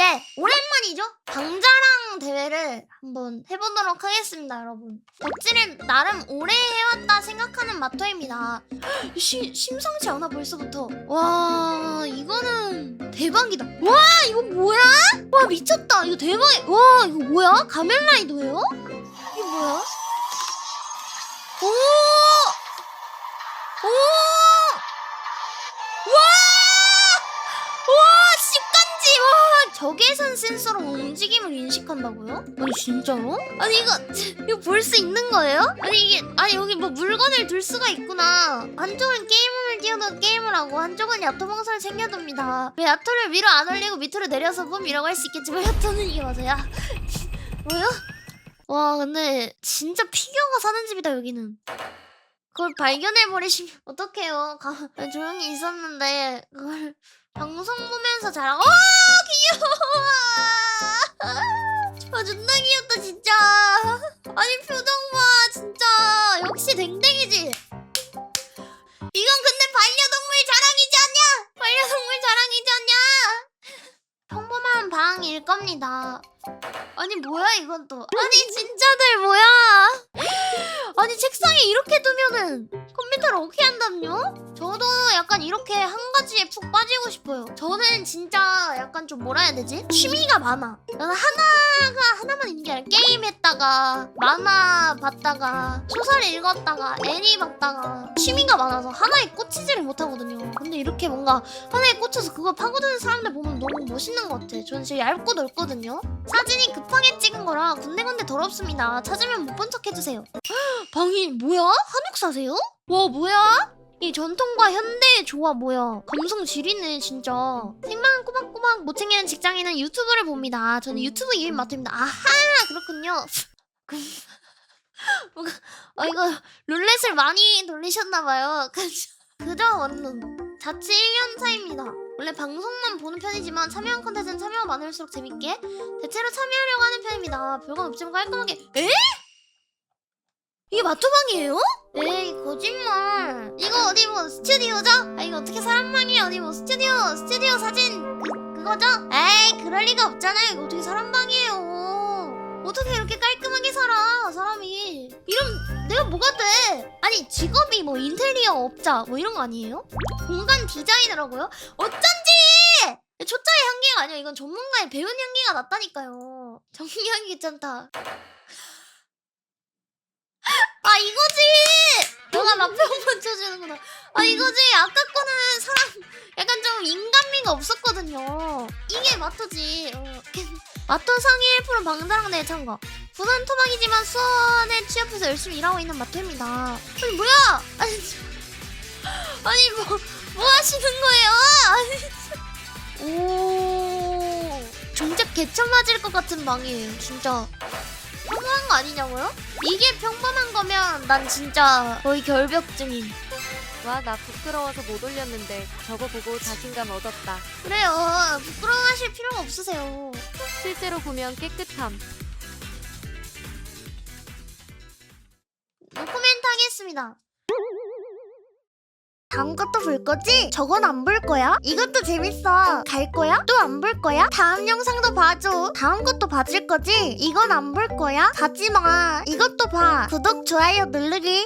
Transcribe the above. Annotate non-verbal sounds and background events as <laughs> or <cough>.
예, 오랜만이죠? 방자랑 대회를 한번 해보도록 하겠습니다, 여러분. 덕질을 나름 오래 해왔다 생각하는 마토입니다. <gasps> 시, 심상치 않아, 벌써부터. 와, 이거는 대박이다. 와, 이거 뭐야? 와, 미쳤다. 이거 대박이. 와, 이거 뭐야? 가면라이더예요? 이게 뭐야? 오! 오! 적외선 센서로 움직임을 인식한다고요? 아니, 진짜로? 아니, 이거, <laughs> 이거 볼 수 있는 거예요? 아니, 이게, 아니, 여기 뭐 물건을 둘 수가 있구나. 한쪽은 게임을 띄워도 게임을 하고, 한쪽은 야토방사를 챙겨둡니다. 왜 야토를 위로 안 올리고 밑으로 내려서 봄이라고 할 수 있겠지만, 야토는 이게 맞아요. <laughs> 뭐요? 와, 근데, 진짜 피규어가 사는 집이다, 여기는. 그걸 발견해버리시면 어떡해요. 가, 조용히 있었는데, 그걸 방송 보면서 자랑, 어, 귀여워! 아, 존나 귀엽다, 진짜. 아니, 표정 봐, 진짜. 역시 댕댕이지. 이건 근데 반려동물 자랑이지 않냐? 반려동물 자랑이지 않냐? 평범한 방일 겁니다. 아니, 뭐야, 이건 또. 아니, 진짜들 뭐야? 아니 책상에 이렇게 두면은 컴퓨터를 어떻게 한다뇨? 저도 약간 이렇게 한 가지에 푹 빠지고 싶어요. 저는 진짜 약간 좀 뭐라 해야 되지? 취미가 많아. 나는 하나가 하나만 있는 게 아니라 게임 했다가 만화 봤다가 소설 읽었다가 애니 봤다가 취미가 많아서 하나에 꽂히지를 못하거든요. 근데 이렇게 뭔가 하나에 꽂혀서 그거 파고드는 사람들 보면 너무 멋있는 것 같아. 저는 진짜 얇고 넓거든요. 사진이 급하게 찍은 거라 군데군데 더럽습니다. 찾으면 못 본 척 해주세요. <gasps> 방이 뭐야? 한옥 사세요? 와 뭐야? 이 전통과 현대의 조화 뭐야? 감성 지리네 진짜. 생방은 꼬박꼬박 못 챙기는 직장인은 유튜브를 봅니다. 저는 유튜브 이인 마토입니다. 아하 그렇군요. <laughs> 아 이거 룰렛을 많이 돌리셨나봐요. <laughs> 그저 원룸 자취 1년 차입니다. 원래 방송만 보는 편이지만 참여한 컨텐츠는 참여가 많을수록 재밌게 대체로 참여하려고 하는 편입니다. 별건 없지만 깔끔하게 에? 이게 마토방이에요? 에이 거짓말. 이거 어디 뭐 스튜디오죠? 아 이거 어떻게 사람방이 어디 뭐 스튜디오 스튜디오 사진? 그, 그거죠? 에이 그럴 리가 없잖아요. 이거 어떻게 사람방이에요? 어떻게 이렇게 깔끔하게 살아 사람이? 이런 내가 뭐가 돼? 아니 직업이 뭐 인테리어 업자 뭐 이런 거 아니에요? 공간 디자이너라고요? 어쩐지! 초짜의 향기가 아니야. 이건 전문가의 배운 향기가 낫다니까요. 정리하기 괜찮다. 아 이거지! 너가 한번 쳐주는구나. 아 이거지. 아까 거는 사람 약간 좀 인간미가 없었거든요. 이게 마토지. 어. 마토 상위 1% 방자랑대회 참가. 부산 토박이지만 수원에 취업해서 열심히 일하고 있는 마토입니다. 아니 뭐야? 아니, 아니 뭐, 뭐 하시는 거예요? 아니, 오 종작 개처 맞을 것 같은 방이에요. 진짜. 거 아니냐고요? 이게 평범한 거면 난 진짜 거의 결벽증인. 와, 나 부끄러워서 못 올렸는데 저거 보고 자신감 얻었다. 그래요. 부끄러워하실 필요가 없으세요. 실제로 보면 깨끗함. 노코멘트 하겠습니다. 다음 것도 볼 거지? 저건 안 볼 거야? 이것도 재밌어. 갈 거야? 또 안 볼 거야? 다음 영상도 봐줘. 다음 것도 봐줄 거지? 이건 안 볼 거야? 가지 마. 이것도 봐. 구독, 좋아요 누르기.